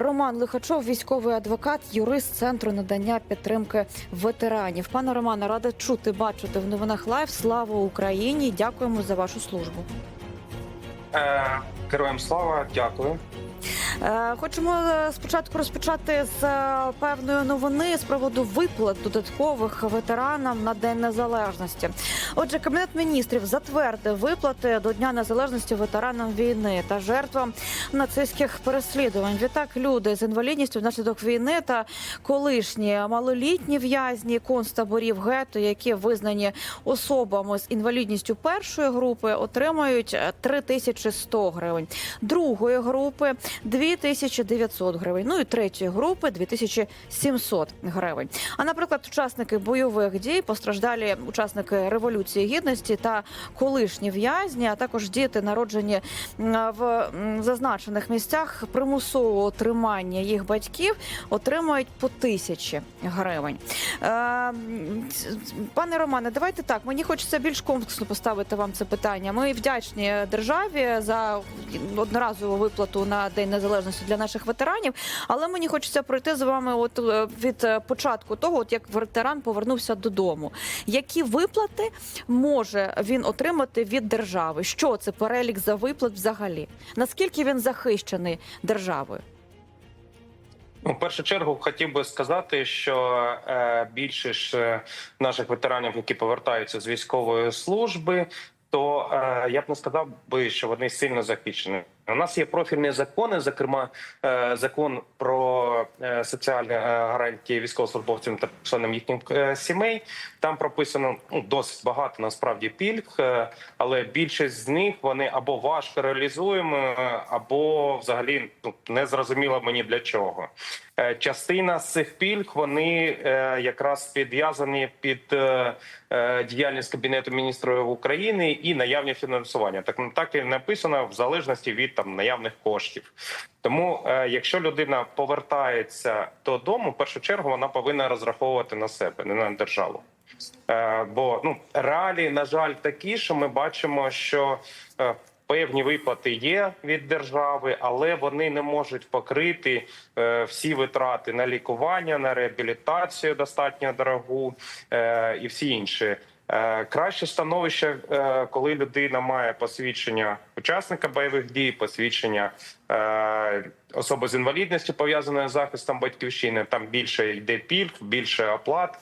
Роман Лихачов, військовий адвокат, юрист центру надання підтримки ветеранів. Пане Романе, рада чути, бачити в новинах лайв. Слава Україні! Дякуємо за вашу службу. Е, Героям слава, дякую. Е, Хочемо е, спочатку розпочати з е, певної новини з приводу виплат додаткових ветеранам на День Незалежності. Отже, кабінет міністрів затвердив виплати до Дня Незалежності ветеранам війни та жертвам нацистських переслідувань. Відтак люди з інвалідністю внаслідок війни та колишні малолітні в'язні концтаборів гетто, які визнані особами з інвалідністю першої групи, отримають е, 3100 гривень, другої групи 2900 гривень, ну і третьої групи 2700 гривень. А наприклад, учасники бойових дій, постраждалі учасники революції гідності та колишні в'язні, а також діти, народжені в зазначених місцях примусового тримання їх батьків, отримають по тисячі гривень. Е, Пане Романе, давайте так. Мені хочеться більш комплексно поставити вам це питання. Ми вдячні державі за одноразову виплату на День Незалежності для наших ветеранів. Але мені хочеться пройти з вами, от е, від е, початку того, от як ветеран повернувся додому. Які виплати може він отримати від держави? Що це перелік за виплат взагалі? Наскільки він захищений державою? Ну, в першу чергу хотів би сказати, що е, більшість е, наших ветеранів, які повертаються з військової служби, то е, я б не сказав би, що вони сильно захищені. У нас є профільні закони, зокрема, е, закон про е, соціальні е, гарантії військовослужбовцям та членам їхніх е, сімей. Там прописано ну, досить багато насправді пільг, але більшість з них вони або важко реалізуємо, або взагалі ну, не зрозуміло мені для чого. Частина з цих пільг вони якраз підв'язані під діяльність кабінету міністрів України і наявне фінансування. Так так і написано в залежності від там наявних коштів. Тому, е, якщо людина повертається додому, в першу чергу вона повинна розраховувати на себе, не на державу. Е, бо ну реалії, на жаль, такі, що ми бачимо, що е, певні виплати є від держави, але вони не можуть покрити всі витрати на лікування, на реабілітацію достатньо дорогу і всі інші. Е, Краще становище, е, коли людина має посвідчення учасника бойових дій, посвідчення е, особи з інвалідністю пов'язаної з захистом батьківщини. Там більше йде пільг, більше оплат.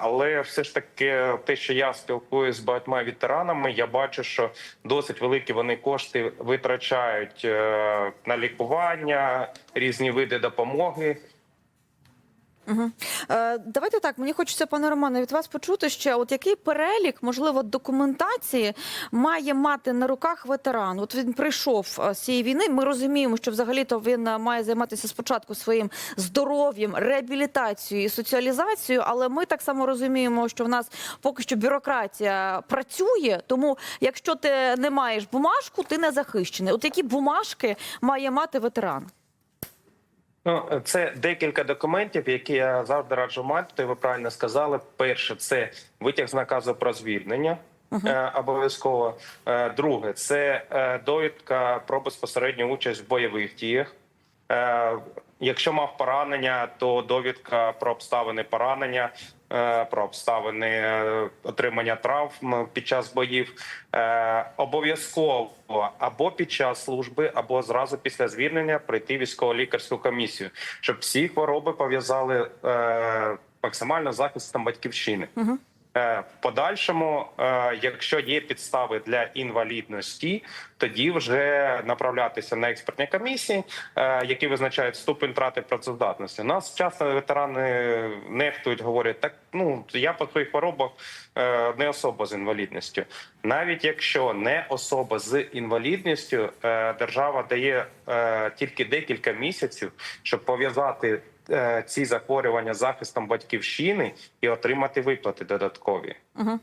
Але все ж таки, те, що я спілкуюся з багатьма ветеранами, я бачу, що досить великі вони кошти витрачають на лікування, різні види допомоги. Угу. Е, давайте так. Мені хочеться, пане Романе, від вас почути ще, от який перелік, можливо, документації має мати на руках ветеран? От він прийшов е, з цієї війни. Ми розуміємо, що взагалі-то він е, має займатися спочатку своїм здоров'ям, реабілітацією і соціалізацією. Але ми так само розуміємо, що в нас поки що бюрократія працює. Тому, якщо ти не маєш бумажку, ти не захищений. От які бумажки має мати ветеран? Ну, це декілька документів, які я завжди раджу мати. Ви правильно сказали. Перше, це витяг з наказу про звільнення. е, Обов'язково Е, друге це е, довідка про безпосередню участь в бойових діях. Якщо мав поранення, то довідка про обставини поранення, про обставини е, отримання травм під час боїв. Е, Обов'язково або під час служби, або зразу після звільнення прийти військово-лікарську комісію, щоб всі хвороби пов'язали е, максимально захистом батьківщини. Е, подальшому, е, якщо є підстави для інвалідності, тоді вже направлятися на експертні комісії, е, які визначають ступень втрати працездатності. Нас часто ветерани нехтують, говорять, так ну я по своїх хворобах не особа з інвалідністю. Навіть якщо не особа з інвалідністю, держава дає тільки декілька місяців, щоб пов'язати ці захворювання захистом батьківщини і отримати виплати додаткові. Угу.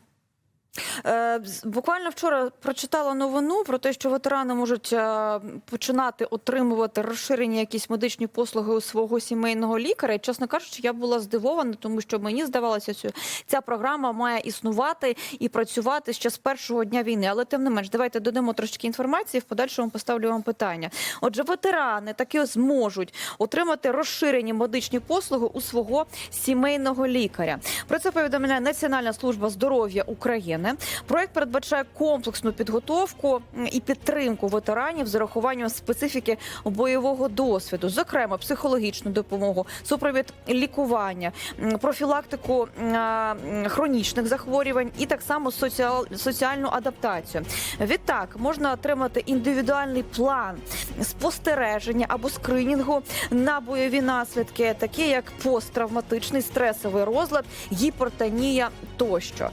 Е, Буквально вчора прочитала новину про те, що ветерани можуть е, починати отримувати розширені якісь медичні послуги у свого сімейного лікаря. І, чесно кажучи, я була здивована, тому що мені здавалося, що ця програма має існувати і працювати ще з першого дня війни. Але тим не менш, давайте додамо трошки інформації. В подальшому поставлю вам питання. Отже, ветерани таки зможуть отримати розширені медичні послуги у свого сімейного лікаря. Про це повідомляє Національна служба здоров'я України. Проект передбачає комплексну підготовку і підтримку ветеранів з урахуванням специфіки бойового досвіду, зокрема психологічну допомогу, супровід лікування, профілактику хронічних захворювань і так само соціальну адаптацію. Відтак можна отримати індивідуальний план спостереження або скринінгу на бойові наслідки, такі як посттравматичний стресовий розлад, гіпертонія тощо.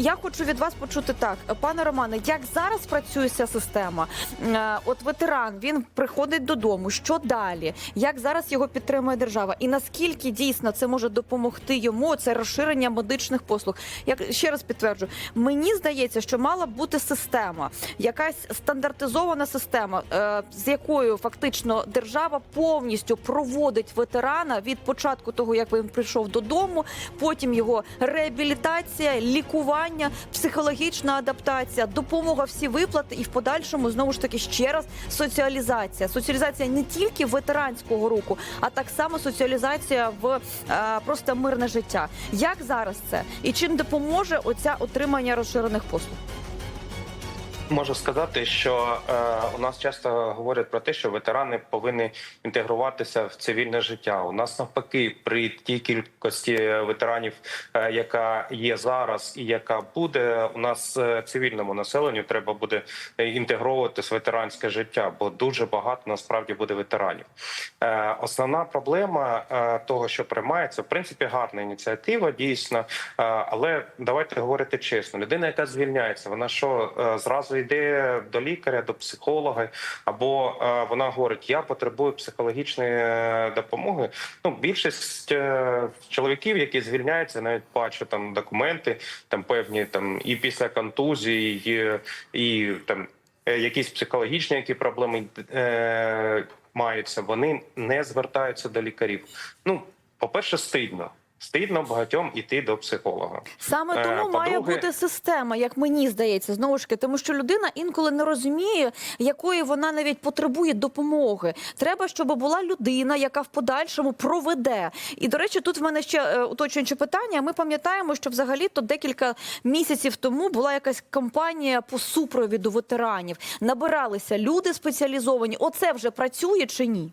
Я хочу від вас почути так, пане Романе, як зараз працює ця система? Е, От ветеран він приходить додому. Що далі? Як зараз його підтримує держава? І наскільки дійсно це може допомогти йому? Це розширення медичних послуг? Як ще раз підтверджу, мені здається, що мала бути система, якась стандартизована система, е, з якою фактично держава повністю проводить ветерана від початку того, як він прийшов додому, потім його реабілітація, лікування, психологічна адаптація, допомога всі виплати, і в подальшому знову ж таки ще раз соціалізація. Соціалізація не тільки ветеранського руху, а так само соціалізація в е, просто мирне життя. Як зараз це і чим допоможе оця отримання розширених послуг? Можу сказати, що е, у нас часто говорять про те, що ветерани повинні інтегруватися в цивільне життя. У нас навпаки, при тій кількості ветеранів, е, яка є зараз і яка буде, у нас е, цивільному населенню треба буде е, інтегровуватись ветеранське життя, бо дуже багато насправді буде ветеранів. Е, основна проблема е, того, що приймається, в принципі, гарна ініціатива, дійсно. Е, але давайте говорити чесно: людина, яка звільняється, вона що е, зразу йде до лікаря, до психолога, або е, вона говорить: Я потребую психологічної е, допомоги. Ну, більшість е, чоловіків, які звільняються, навіть бачу там документи, там певні там і після контузії, і, і там якісь психологічні які проблеми е, маються, вони не звертаються до лікарів. Ну, по-перше, стидно. Стидно багатьом іти до психолога. Саме Е, тому має бути система, як мені здається, знову ж таки, тому що людина інколи не розуміє, якої вона навіть потребує допомоги. Треба, щоб була людина, яка в подальшому проведе. І до речі, тут в мене ще е, уточнююче питання. Ми пам'ятаємо, що взагалі то декілька місяців тому була якась кампанія по супровіду ветеранів. Набиралися люди спеціалізовані. Оце вже працює чи ні?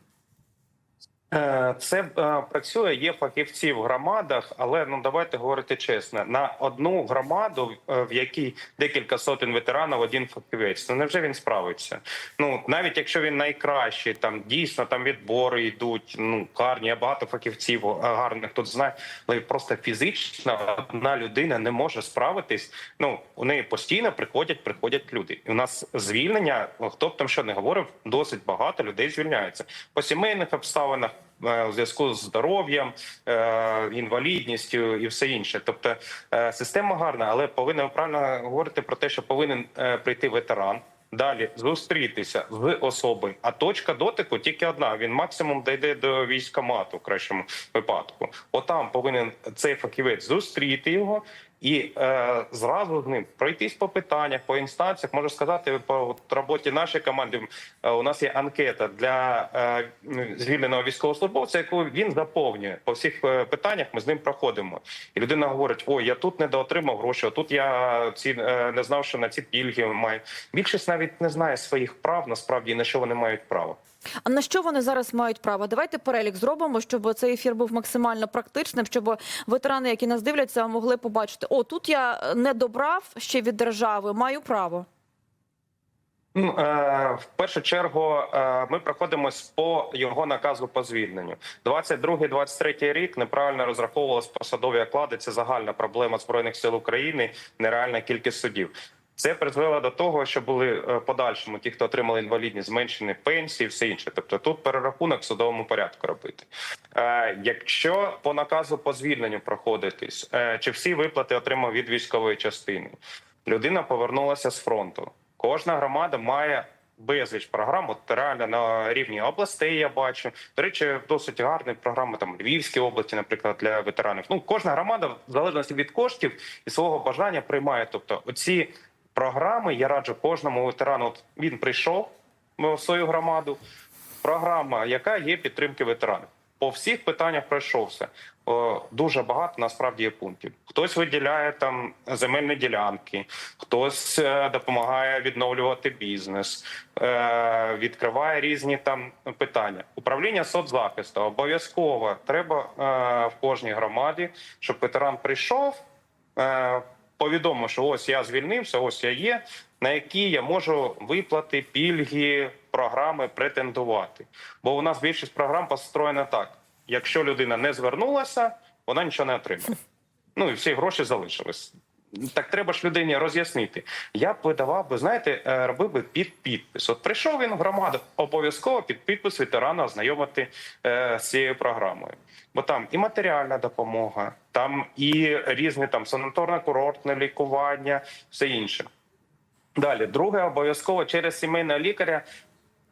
Е, Це е, працює, є фахівці в громадах, але ну давайте говорити чесно: на одну громаду, е, в якій декілька сотень ветеранів, один фахівець. Ну невже він справиться? Ну навіть якщо він найкращий, там дійсно там відбори йдуть. Ну гарні, багато фахівців гарних тут знаю, але просто фізично одна людина не може справитись. Ну у неї постійно приходять, приходять люди. І у нас звільнення, хто б там що не говорив, досить багато людей звільняються по сімейних обставинах. Е, У зв'язку з здоров'ям, е, інвалідністю і все інше. Тобто е, система гарна, але повинна правильно говорити про те, що повинен е, прийти ветеран. Далі зустрітися з особою, а точка дотику тільки одна. Він максимум дійде до військомату в кращому випадку. Отам повинен цей фахівець зустріти його і е, зразу з ним пройтись по питаннях, по інстанціях. Можу сказати, по от роботі нашої команди е, у нас є анкета для е, звільненого військовослужбовця, яку він заповнює по всіх е, питаннях. Ми з ним проходимо, і людина говорить: Ой, я тут недоотримав гроші, тут я ці е, не знав, що на ці пільги маю. Більшість навіть не знає своїх прав, насправді на що вони мають право. А на що вони зараз мають право? Давайте перелік зробимо, щоб цей ефір був максимально практичним, щоб ветерани, які нас дивляться, могли побачити: о, тут я не добрав ще від держави, маю право. Ну, е, в першу чергу е, ми проходимось по його наказу по звільненню. 22-23 рік неправильно розраховувалися посадові оклади. Це загальна проблема збройних сил України, нереальна кількість судів. Це призвело до того, що були е, подальшому ті, хто отримали інвалідність, зменшені пенсії, все інше. Тобто тут перерахунок в судовому порядку робити. Е, якщо по наказу по звільненню проходитись, е, чи всі виплати отримав від військової частини, людина повернулася з фронту. Кожна громада має безліч програм. От реально на рівні областей я бачу. До речі, досить гарні програми там Львівській області, наприклад, для ветеранів. Ну кожна громада, в залежності від коштів і свого бажання, приймає. Тобто, оці програми я раджу кожному ветерану. От він прийшов в свою громаду. Програма, яка є підтримки ветеранів. По всіх питаннях пройшовся. Дуже багато насправді є пунктів. Хтось виділяє там земельні ділянки, хтось е, допомагає відновлювати бізнес, е, відкриває різні там питання. Управління соцзахисту обов'язково треба е, в кожній громаді, щоб ветеран прийшов. Повідомив, що ось я звільнився, ось я є, на які я можу виплати, пільги, програми претендувати. Бо у нас більшість програм построєна так: якщо людина не звернулася, вона нічого не отримає. Ну і всі гроші залишились. Так треба ж людині роз'яснити. Я б видавав би, знаєте, е, робив би під підпис. От прийшов він в громаду, обов'язково під підпис ветерана ознайомити е, з цією програмою. Бо там і матеріальна допомога, там і різні там санаторно-курортне лікування, все інше. Далі, друге, обов'язково через сімейного лікаря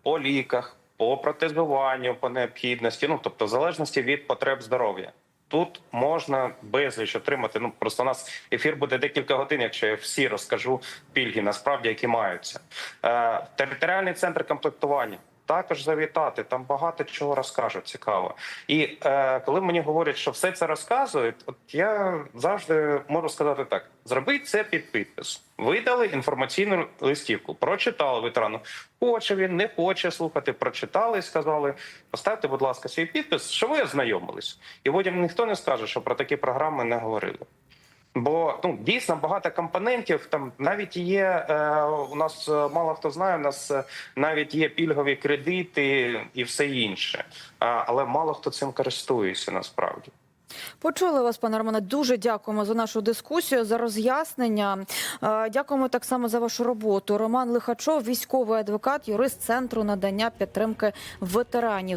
по ліках, по протезуванню, по необхідності, ну тобто в залежності від потреб здоров'я. Тут можна безліч отримати. Ну просто у нас ефір буде декілька годин, якщо я всі розкажу пільги, насправді які маються. Е, територіальний центр комплектування. Також завітати, там багато чого розкажуть, цікаво. І е, коли мені говорять, що все це розказують, от я завжди можу сказати так: зробіть це під підпис. Видали інформаційну листівку, прочитали ветерану. Хоче він, не хоче слухати, прочитали і сказали: поставте, будь ласка, свій підпис, що ви ознайомились. І потім ніхто не скаже, що про такі програми не говорили. Бо ну дійсно багато компонентів. Там навіть є е, у нас е, мало хто знає. У нас е, навіть є пільгові кредити і все інше, але мало хто цим користується насправді. Почули вас, пане Романе. Дуже дякуємо за нашу дискусію, за роз'яснення. Е, Дякуємо так само за вашу роботу. Роман Лихачов, військовий адвокат, юрист центру надання підтримки ветеранів.